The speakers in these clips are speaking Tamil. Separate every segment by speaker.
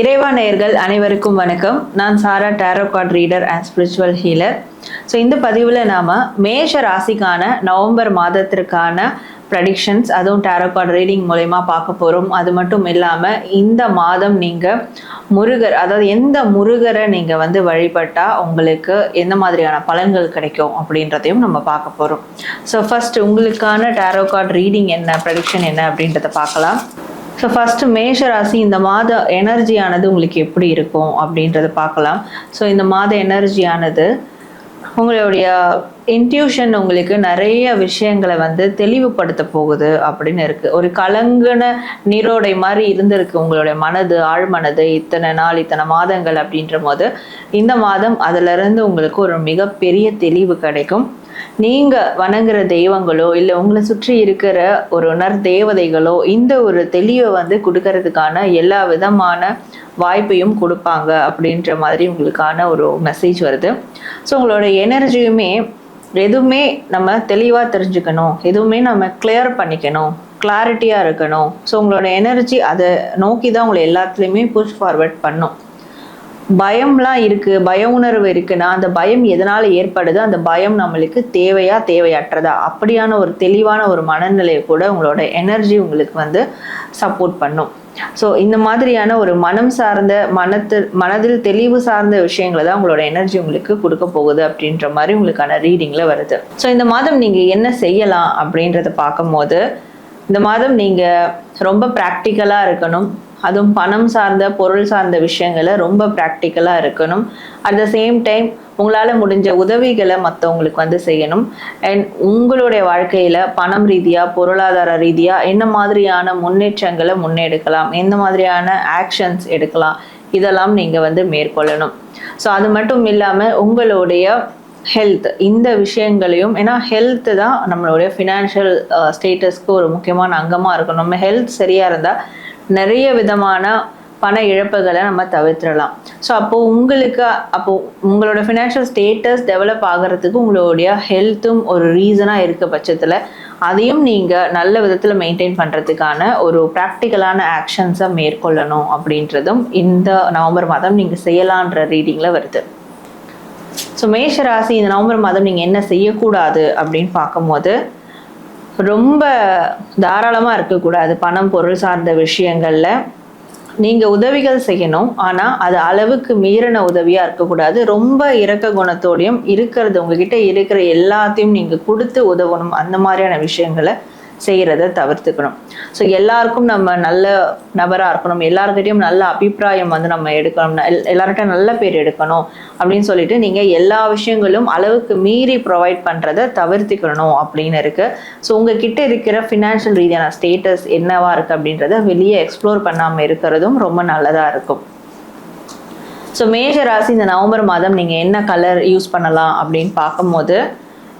Speaker 1: இறைவா நேயர்கள் அனைவருக்கும் வணக்கம். நான் Sarah tarot card reader and spiritual healer so இந்த பதிவில் நாம் மேஷ ராசிக்கான நவம்பர் மாதத்திற்கான ப்ரடிக்ஷன்ஸ் அதுவும் டேரோகார்ட் ரீடிங் மூலயமா பார்க்க போகிறோம் அது மட்டும் இல்லாமல் இந்த மாதம் நீங்கள் முருகர் அதாவது எந்த முருகரை நீங்கள் வந்து வழிபட்டால் உங்களுக்கு எந்த மாதிரியான பலன்கள் கிடைக்கும் அப்படின்றதையும் நம்ம பார்க்க போகிறோம் ஸோ ஃபர்ஸ்ட் உங்களுக்கான டேரோகார்ட் ரீடிங் என்ன ப்ரடிக்ஷன் என்ன அப்படின்றத பார்க்கலாம். ஸோ ஃபஸ்ட்டு மேஷ ராசி இந்த மாத எனர்ஜியானது உங்களுக்கு எப்படி இருக்கும் அப்படின்றத பார்க்கலாம். ஸோ இந்த மாத எனர்ஜியானது உங்களுடைய இன்ட்யூஷன் உங்களுக்கு நிறைய விஷயங்களை வந்து தெளிவுபடுத்த போகுது அப்படின்னு இருக்கு. ஒரு கலங்கின நீரோடை மாதிரி இருந்திருக்கு உங்களுடைய மனது ஆழ்மனது இத்தனை நாள் இத்தனை மாதங்கள் அப்படின்ற போது இந்த மாதம் அதுல இருந்து உங்களுக்கு ஒரு மிகப்பெரிய தெளிவு கிடைக்கும். நீங்க வணங்குற தெய்வங்களோ இல்லை உங்களை சுற்றி இருக்கிற ஒரு உணர் தேவதைகளோ இந்த ஒரு தெளிவை வந்து கொடுக்கறதுக்கான எல்லா விதமான வாய்ப்பையும் கொடுப்பாங்க அப்படின்ற மாதிரி உங்களுக்கான ஒரு மெசேஜ் வருது. ஸோ உங்களோட எனர்ஜியுமே எதுவுமே நம்ம தெளிவாக தெரிஞ்சுக்கணும். எதுவுமே நம்ம கிளியர் பண்ணிக்கணும். கிளாரிட்டியாக இருக்கணும். ஸோ உங்களோட எனர்ஜி அதை நோக்கி தான் உங்களை எல்லாத்துலேயுமே புஷ் ஃபார்வர்ட் பண்ணும். பயம்லாம் இருக்கு பய உணர்வு இருக்குன்னா அந்த பயம் எதனால ஏற்படுது? அந்த பயம் நம்மளுக்கு தேவையா தேவையற்றதா? அப்படியான ஒரு தெளிவான ஒரு மனநிலையை கூட உங்களோட எனர்ஜி உங்களுக்கு வந்து சப்போர்ட் பண்ணும். ஸோ இந்த மாதிரியான ஒரு மனம் சார்ந்த மனத்து மனதில் தெளிவு சார்ந்த விஷயங்களை தான் உங்களோட எனர்ஜி உங்களுக்கு கொடுக்க போகுது அப்படின்ற மாதிரி உங்களுக்கான ரீடிங்ல வருது. ஸோ இந்த மாதம் நீங்க என்ன செய்யலாம் அப்படின்றத பார்க்கும்போது இந்த மாதம் நீங்க ரொம்ப ப்ராக்டிக்கலா இருக்கணும். அதுவும் பணம் சார்ந்த பொருள் சார்ந்த விஷயங்களை ரொம்ப ப்ராக்டிக்கலாக இருக்கணும். அட் த சேம் டைம் உங்களால் முடிஞ்ச உதவிகளை மற்றவங்களுக்கு வந்து செய்யணும். அண்ட் உங்களுடைய வாழ்க்கையில் பணம் ரீதியாக பொருளாதார ரீதியாக என்ன மாதிரியான முன்னேற்றங்களை முன்னெடுக்கலாம் எந்த மாதிரியான ஆக்ஷன்ஸ் எடுக்கலாம் இதெல்லாம் நீங்கள் வந்து மேற்கொள்ளணும். ஸோ அது மட்டும் இல்லாமல் உங்களுடைய ஹெல்த் இந்த விஷயங்களையும் ஏன்னா ஹெல்த்து தான் நம்மளுடைய ஃபினான்ஷியல் ஸ்டேட்டஸ்க்கு ஒரு முக்கியமான அங்கமாக இருக்கும் நம்ம ஹெல்த் சரியாக இருந்தால் நிறைய விதமான பண இழப்புகளை நம்ம தவிர்த்திடலாம். ஸோ அப்போது உங்களுக்கு அப்போது உங்களோட ஃபினான்ஷியல் ஸ்டேட்டஸ் டெவலப் ஆகிறதுக்கு உங்களுடைய ஹெல்த்தும் ஒரு ரீசனாக இருக்க பட்சத்தில் அதையும் நீங்கள் நல்ல விதத்தில் மெயின்டைன் பண்ணுறதுக்கான ஒரு ப்ராக்டிக்கலான ஆக்ஷன்ஸை மேற்கொள்ளணும் அப்படின்றதும் இந்த நவம்பர் மாதம் நீங்கள் செய்யலான்ற ரீடிங்கில் வருது. ஸோ மேஷ ராசி இந்த நவம்பர் மாதம் நீங்கள் என்ன செய்யக்கூடாது அப்படின்னு பார்க்கும்போது ரொம்ப தாராளமாக இருக்கக்கூடாது பணம் பொருள் சார்ந்த விஷயங்களில். நீங்கள் உதவிகள் செய்யணும். ஆனால் அது அளவுக்கு மீறின உதவியாக இருக்கக்கூடாது. ரொம்ப இறக்க குணத்தோடையும் இருக்கிறது உங்ககிட்ட இருக்கிற எல்லாத்தையும் நீங்கள் கொடுத்து உதவணும். அந்த மாதிரியான விஷயங்களை செய்கிறத தவிர்த்துக்கணும். ஸோ எல்லாருக்கும் நம்ம நல்ல நபராக இருக்கணும். எல்லாருக்கிட்டையும் நல்ல அபிப்பிராயம் வந்து நம்ம எடுக்கணும். எல் நல்ல பேர் எடுக்கணும் அப்படின்னு சொல்லிட்டு நீங்கள் எல்லா விஷயங்களும் அளவுக்கு மீறி ப்ரொவைட் பண்ணுறதை தவிர்த்துக்கணும் அப்படின்னு இருக்குது ஸோ உங்ககிட்ட இருக்கிற ஃபினான்ஷியல் ரீதியான ஸ்டேட்டஸ் என்னவா இருக்குது அப்படின்றத வெளியே எக்ஸ்ப்ளோர் பண்ணாமல் இருக்கிறதும் ரொம்ப நல்லதாக இருக்கும். ஸோ மேஜ ராசி இந்த நவம்பர் மாதம் நீங்கள் என்ன கலர் யூஸ் பண்ணலாம் அப்படின்னு பார்க்கும்போது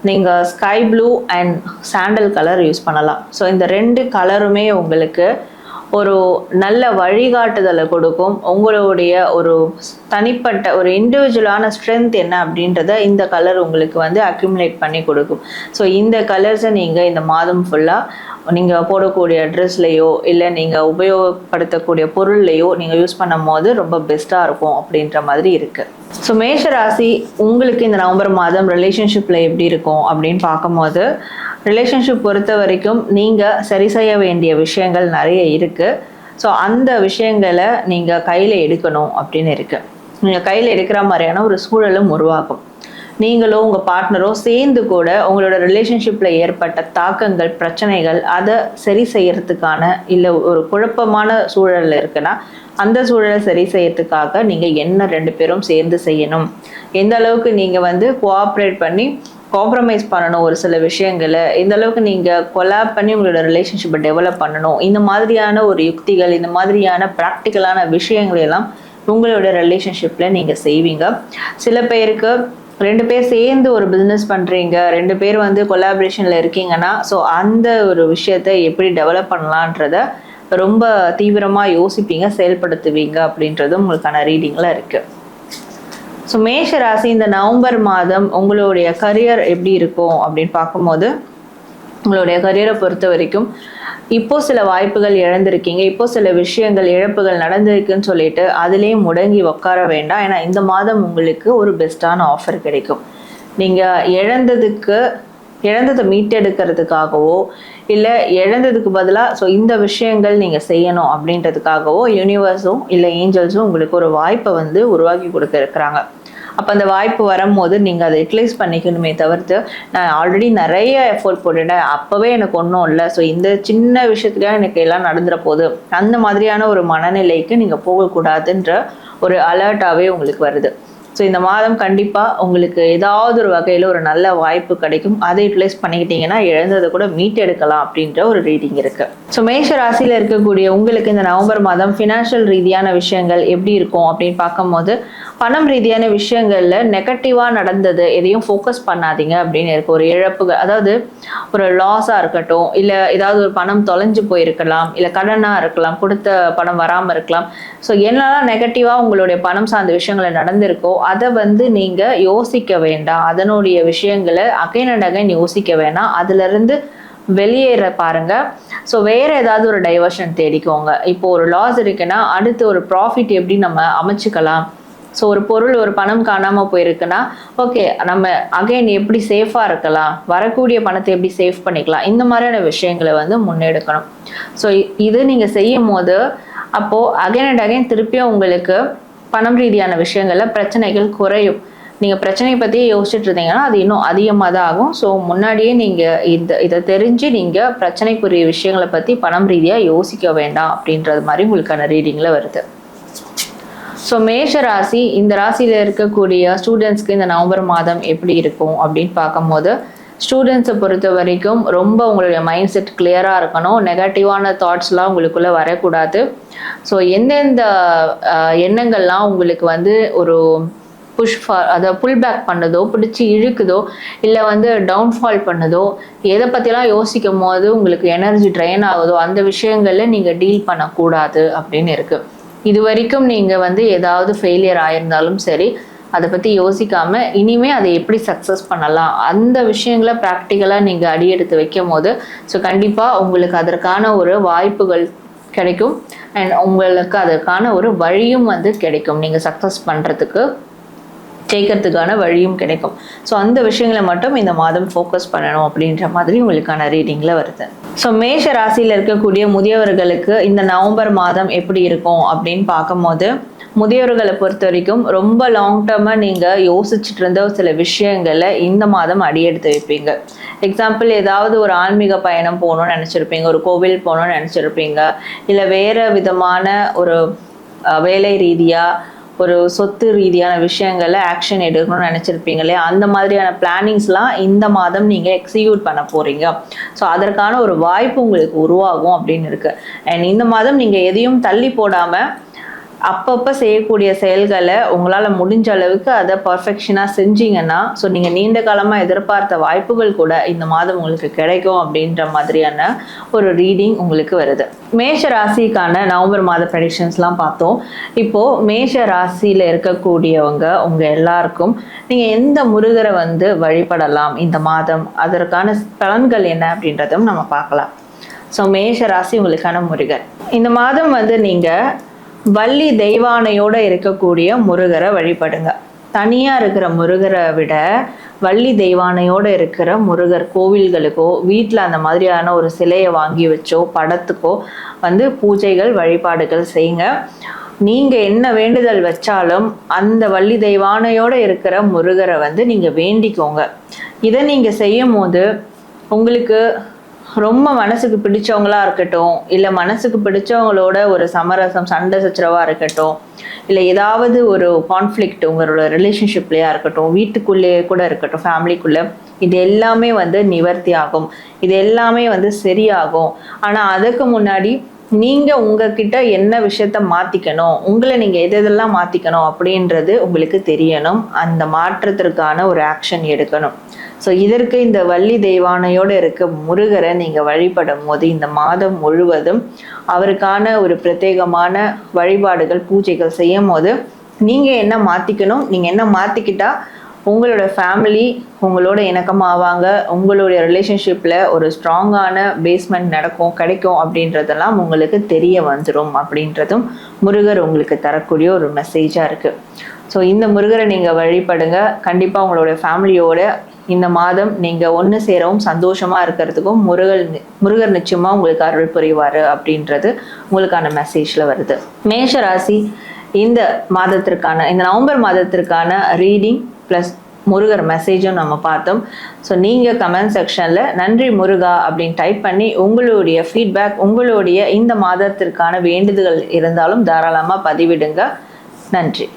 Speaker 1: நீங்கள் sky blue and sandal colour use பண்ணலாம். ஸோ இந்த ரெண்டு கலருமே உங்களுக்கு ஒரு நல்ல வழிகாட்டுதலை கொடுக்கும். உங்களுடைய ஒரு தனிப்பட்ட ஒரு இண்டிவிஜுவலான ஸ்ட்ரென்த் என்ன அப்படின்றத இந்த கலர் உங்களுக்கு வந்து அக்யூமுலேட் பண்ணி கொடுக்கும். ஸோ இந்த கலர்ஸை நீங்கள் இந்த மாதம் ஃபுல்லாக நீங்கள் போடக்கூடிய ட்ரெஸ்லையோ இல்லை நீங்கள் உபயோகப்படுத்தக்கூடிய பொருள்லையோ நீங்கள் யூஸ் பண்ணும் போது ரொம்ப பெஸ்ட்டாக இருக்கும் அப்படின்ற மாதிரி இருக்குது ஸோ மேஷ ராசி உங்களுக்கு இந்த நவம்பர் மாதம் ரிலேஷன்ஷிப்பில் எப்படி இருக்கும் அப்படின்னு பார்க்கும்போது ரிலேஷன்ஷிப் பொறுத்த வரைக்கும் நீங்கள் சரி செய்ய வேண்டிய விஷயங்கள் நிறைய இருக்குது ஸோ அந்த விஷயங்களை நீங்கள் கையில் எடுக்கணும் அப்படின்னு இருக்குது நீங்கள் கையில் எடுக்கிற மாதிரியான ஒரு சூழலும் உருவாகும். நீங்களோ உங்கள் பார்ட்னரோ சேர்ந்து கூட உங்களோட ரிலேஷன்ஷிப்பில் ஏற்பட்ட தாக்கங்கள் பிரச்சனைகள் அதை சரி செய்யறதுக்கான இல்லை ஒரு குழப்பமான சூழலில் இருக்குன்னா அந்த சூழலை சரி செய்யறதுக்காக நீங்கள் என்ன ரெண்டு பேரும் சேர்ந்து செய்யணும்? எந்த அளவுக்கு நீங்கள் வந்து கோஆப்ரேட் பண்ணி காம்ப்ரமைஸ் பண்ணணும் ஒரு சில விஷயங்களை இந்த அளவுக்கு நீங்கள் கொலாப் பண்ணி உங்களோட ரிலேஷன்ஷிப்பை டெவலப் பண்ணணும் இந்த மாதிரியான ஒரு யுக்திகள் இந்த மாதிரியான ப்ராக்டிக்கலான விஷயங்களெல்லாம் உங்களோட ரிலேஷன்ஷிப்பில் நீங்கள் செய்வீங்க. சில பேருக்கு ரெண்டு பேர் சேர்ந்து ஒரு பிஸ்னஸ் பண்ணுறீங்க ரெண்டு பேர் வந்து கொலாபரேஷனில் இருக்கீங்கன்னா ஸோ அந்த ஒரு விஷயத்தை எப்படி டெவலப் பண்ணலான்றத ரொம்ப தீவிரமாக யோசிப்பீங்க செயல்படுத்துவீங்க அப்படின்றதும் உங்களுக்கான ரீடிங்கில் இருக்குது ஸோ மேஷ ராசி இந்த நவம்பர் மாதம் உங்களுடைய கரியர் எப்படி இருக்கும் அப்படின்னு பார்க்கும்போது உங்களுடைய கரியரை பொறுத்த வரைக்கும் இப்போ சில வாய்ப்புகள் இழந்திருக்கீங்க. இப்போ சில விஷயங்கள் இழப்புகள் நடந்திருக்குன்னு சொல்லிட்டு அதுலேயே முடங்கி உட்கார வேண்டாம். ஏன்னா இந்த மாதம் உங்களுக்கு ஒரு பெஸ்ட்டான ஆஃபர் கிடைக்கும். நீங்கள் இழந்ததுக்கு இழந்ததை மீட்டெடுக்கிறதுக்காகவோ இல்லை இழந்ததுக்கு பதிலாக ஸோ இந்த விஷயங்கள் நீங்கள் செய்யணும் அப்படின்றதுக்காகவோ யூனிவர்ஸும் இல்லை ஏஞ்சல்ஸும் உங்களுக்கு ஒரு வாய்ப்பை வந்து உருவாக்கி கொடுக்க இருக்கிறாங்க. அப்போ அந்த வாய்ப்பு வரும்போது நீங்கள் அதை யூட்டிலைஸ் பண்ணிக்கணுமே தவிர்த்து நான் ஆல்ரெடி நிறைய எஃபோர்ட் போட்டுட்டேன். அப்போவே எனக்கு ஒன்றும் இல்லை. ஸோ இந்த சின்ன விஷயத்துலேயே எனக்கு எல்லாம் நடந்துட போகுது அந்த மாதிரியான ஒரு மனநிலைக்கு நீங்கள் போகக்கூடாதுன்ற ஒரு அலர்ட்டாகவே உங்களுக்கு வருது. ஸோ இந்த மாதம் கண்டிப்பாக உங்களுக்கு ஏதாவது ஒரு வகையில் ஒரு நல்ல வாய்ப்பு கிடைக்கும். அதை யூட்டிலைஸ் பண்ணிக்கிட்டீங்கன்னா இழந்ததை கூட மீட்டெடுக்கலாம் அப்படின்ற ஒரு ரீடிங் இருக்குது ஸோ மேஷ ராசியில் இருக்கக்கூடிய உங்களுக்கு இந்த நவம்பர் மாதம் ஃபினான்ஷியல் ரீதியான விஷயங்கள் எப்படி இருக்கும் அப்படின்னு பார்க்கும்போது பணம் ரீதியான விஷயங்கள்ல நெகட்டிவாக நடந்தது எதையும் ஃபோக்கஸ் பண்ணாதீங்க அப்படின்னு இருக்கு. ஒரு இழப்புகள் அதாவது ஒரு லாஸாக இருக்கட்டும் இல்லை ஏதாவது ஒரு பணம் தொலைஞ்சு போயிருக்கலாம் இல்லை கடனாக இருக்கலாம் கொடுத்த பணம் வராமல் இருக்கலாம். ஸோ என்னெல்லாம் நெகட்டிவாக உங்களுடைய பணம் சார்ந்த விஷயங்களை நடந்திருக்கோ அதை வந்து நீங்கள் யோசிக்க வேண்டாம். அதனுடைய விஷயங்களை அகைன் அண்ட் அகைன் யோசிக்க வேணாம். அதுலேருந்து வெளியேற பாருங்க. ஸோ வேற ஏதாவது ஒரு டைவர்ஷன் தேடிக்கோங்க. இப்போ ஒரு லாஸ் இருக்குன்னா அடுத்து ஒரு ப்ராஃபிட் எப்படி நம்ம அமைச்சுக்கலாம்? ஸோ ஒரு பொருள் ஒரு பணம் காணாமல் போயிருக்குன்னா ஓகே நம்ம அகைன் எப்படி சேஃபாக இருக்கலாம்? வரக்கூடிய பணத்தை எப்படி சேஃப் பண்ணிக்கலாம்? இந்த மாதிரியான விஷயங்களை வந்து முன்னெடுக்கணும். ஸோ இது நீங்கள் செய்யும் போது அப்போது அகைன் அண்ட் அகைன் திருப்பியும் உங்களுக்கு பணம் ரீதியான விஷயங்களில் பிரச்சனைகள் குறையும். நீங்கள் பிரச்சனையை பற்றியே யோசிச்சுட்டு இருந்தீங்கன்னா அது இன்னும் அதிகமாக தான் ஆகும். ஸோ முன்னாடியே நீங்கள் இந்த இதை தெரிஞ்சு நீங்கள் பிரச்சனைக்குரிய விஷயங்களை பற்றி பணம் ரீதியாக யோசிக்க வேண்டாம் அப்படின்றது மாதிரி உங்களுக்கான ரீடிங்கில் வருது. ஸோ மேஷ ராசி இந்த ராசியில் இருக்கக்கூடிய ஸ்டூடெண்ட்ஸ்க்கு இந்த நவம்பர் மாதம் எப்படி இருக்கும் அப்படின்னு பார்க்கும்போது ஸ்டூடெண்ட்ஸை பொறுத்த வரைக்கும் ரொம்ப உங்களுடைய மைண்ட் செட் கிளியராக இருக்கணும். நெகட்டிவான தாட்ஸ்லாம் உங்களுக்குள்ளே வரக்கூடாது. ஸோ எந்தெந்த எண்ணங்கள்லாம் உங்களுக்கு வந்து ஒரு புஷ் அதை புல் பேக் பண்ணுதோ பிடிச்சி இழுக்குதோ இல்லை வந்து டவுன்ஃபால் பண்ணுதோ எதை பற்றிலாம் யோசிக்கும் போது உங்களுக்கு எனர்ஜி ட்ரெயின் ஆகுதோ அந்த விஷயங்களில் நீங்கள் டீல் பண்ணக்கூடாது அப்படின்னு இருக்குது இது வரைக்கும் நீங்கள் வந்து ஏதாவது ஃபெயிலியர் ஆயிருந்தாலும் சரி அதை பற்றி யோசிக்காம இனிமே அதை எப்படி சக்ஸஸ் பண்ணலாம்? அந்த விஷயங்களை ப்ராக்டிக்கலாக நீங்கள் அடியெடுத்து வைக்கும் போது ஸோ கண்டிப்பாக உங்களுக்கு அதற்கான ஒரு வாய்ப்புகள் கிடைக்கும். அண்ட் உங்களுக்கு அதற்கான ஒரு வழியும் வந்து கிடைக்கும். நீங்கள் சக்ஸஸ் பண்ணுறதுக்கு ஜெயிக்கிறதுக்கான வழியும் கிடைக்கும். ஸோ அந்த விஷயங்களை மட்டும் இந்த மாதம் ஃபோக்கஸ் பண்ணணும் அப்படின்ற மாதிரி உங்களுக்கான ரீடிங்கில் வருது. ஸோ மேஷ ராசியில் இருக்கக்கூடிய முதியவர்களுக்கு இந்த நவம்பர் மாதம் எப்படி இருக்கும் அப்படின்னு பார்க்கும்போது முதியவர்களை பொறுத்த வரைக்கும் ரொம்ப லாங் டேர்மாக நீங்கள் யோசிச்சுட்டு இருந்த சில விஷயங்களை இந்த மாதம் அடியெடுத்து வைப்பீங்க. எக்ஸாம்பிள் ஏதாவது ஒரு ஆன்மீக பயணம் போகணும்னு நினச்சிருப்பீங்க ஒரு கோவில் போகணும்னு நினச்சிருப்பீங்க இல்லை வேறு விதமான ஒரு வேலை ரீதியாக ஒரு சொத்து ரீதியான விஷயங்களை ஆக்ஷன் எடுக்கணும்னு நினச்சிருப்பீங்க இல்லையா? அந்த மாதிரியான பிளானிங்ஸ்லாம் இந்த மாதம் நீங்கள் எக்ஸிக்யூட் பண்ண போகிறீங்க ஸோ அதற்கான ஒரு வாய்ப்பு உங்களுக்கு உருவாகும் அப்படின்னு இருக்குது அண்ட் இந்த மாதம் நீங்கள் எதையும் தள்ளி போடாமல் அப்பப்போ செய்யக்கூடிய செயல்களை உங்களால் முடிஞ்ச அளவுக்கு அதை பர்ஃபெக்ஷனாக செஞ்சீங்கன்னா ஸோ நீங்கள் நீண்ட காலமாக எதிர்பார்த்த வாய்ப்புகள் கூட இந்த மாதம் உங்களுக்கு கிடைக்கும் அப்படின்ற மாதிரியான ஒரு ரீடிங் உங்களுக்கு வருது. மேஷ ராசிக்கான நவம்பர் மாத ப்ரெடிக்ஷன்ஸ்லாம் பார்த்தோம். இப்போது மேஷ ராசியில் இருக்கக்கூடியவங்க உங்கள் எல்லாருக்கும் நீங்கள் எந்த முருகரை வந்து வழிபடலாம் இந்த மாதம்? அதற்கான பலன்கள் என்ன அப்படின்றதும் நம்ம பார்க்கலாம். ஸோ மேஷ ராசி உங்களுக்கான முருகர். இந்த மாதம் வந்து நீங்கள் வள்ளி தெய்வானையோட இருக்கக்கூடிய முருகரை வழிபடுங்க. தனியா இருக்கிற முருகரை விட வள்ளி தெய்வானையோட இருக்கிற முருகர் கோவில்களுக்கோ வீட்டில் அந்த மாதிரியான ஒரு சிலையை வாங்கி வச்சோ படத்துக்கோ வந்து பூஜைகள் வழிபாடுகள் செய்யுங்க. நீங்க என்ன வேண்டுதல் வச்சாலும் அந்த வள்ளி தெய்வானையோட இருக்கிற முருகரை வந்து நீங்க வேண்டிக்கோங்க. இதை நீங்க செய்யும் போது உங்களுக்கு ரொம்ப மனசுக்கு பிடிச்சவங்களா இருக்கட்டும் இல்லை மனசுக்கு பிடிச்சவங்களோட ஒரு சமரசம் சண்டை சச்சரவா இருக்கட்டும் இல்லை ஏதாவது ஒரு கான்ஃப்ளிக்ட் உங்களோட ரிலேஷன்ஷிப்லேயா இருக்கட்டும் வீட்டுக்குள்ளேயே கூட இருக்கட்டும் ஃபேமிலிக்குள்ளே இது எல்லாமே வந்து நிவர்த்தி ஆகும். இது எல்லாமே வந்து சரியாகும். ஆனால் அதுக்கு முன்னாடி நீங்க உங்ககிட்ட என்ன விஷயத்த மாத்திக்கணும் உங்களை நீங்க எது எதெல்லாம் மாத்திக்கணும் அப்படின்றது உங்களுக்கு தெரியணும். அந்த மாற்றத்திற்கான ஒரு ஆக்ஷன் எடுக்கணும். ஸோ இதற்கு இந்த வள்ளி தெய்வானையோடு இருக்க முருகரை நீங்கள் வழிபடும் போது இந்த மாதம் முழுவதும் அவருக்கான ஒரு பிரத்யேகமான வழிபாடுகள் பூஜைகள் செய்யும் போது நீங்கள் என்ன மாற்றிக்கணும் நீங்கள் என்ன மாற்றிக்கிட்டா உங்களோட ஃபேமிலி உங்களோட இணக்கமாவாங்க உங்களுடைய ரிலேஷன்ஷிப்பில் ஒரு ஸ்ட்ராங்கான பேஸ்மெண்ட் நடக்கும் கிடைக்கும் அப்படின்றதெல்லாம் உங்களுக்கு தெரிய வந்துடும் அப்படின்றதும் முருகர் உங்களுக்கு தரக்கூடிய ஒரு மெசேஜாக இருக்குது ஸோ இந்த முருகரை நீங்கள் வழிபடுங்க. கண்டிப்பாக உங்களோட ஃபேமிலியோட இந்த மாதம் நீங்கள் ஒன்று சேரவும் சந்தோஷமாக இருக்கிறதுக்கும் முருகர் முருகர் நிச்சயமாக உங்களுக்கு அருள் புரிவார் அப்படின்றது உங்களுக்கான மெசேஜில் வருது. மேஷ ராசி இந்த மாதத்திற்கான இந்த நவம்பர் மாதத்திற்கான ரீடிங் ப்ளஸ் முருகர் மெசேஜும் நம்ம பார்த்தோம். ஸோ நீங்கள் கமெண்ட் செக்ஷனில் நன்றி முருகா அப்படின்னு டைப் பண்ணி உங்களுடைய ஃபீட்பேக் உங்களுடைய இந்த மாதத்திற்கான வேண்டுதல்கள் இருந்தாலும் தாராளமாக பதிவிடுங்க. நன்றி.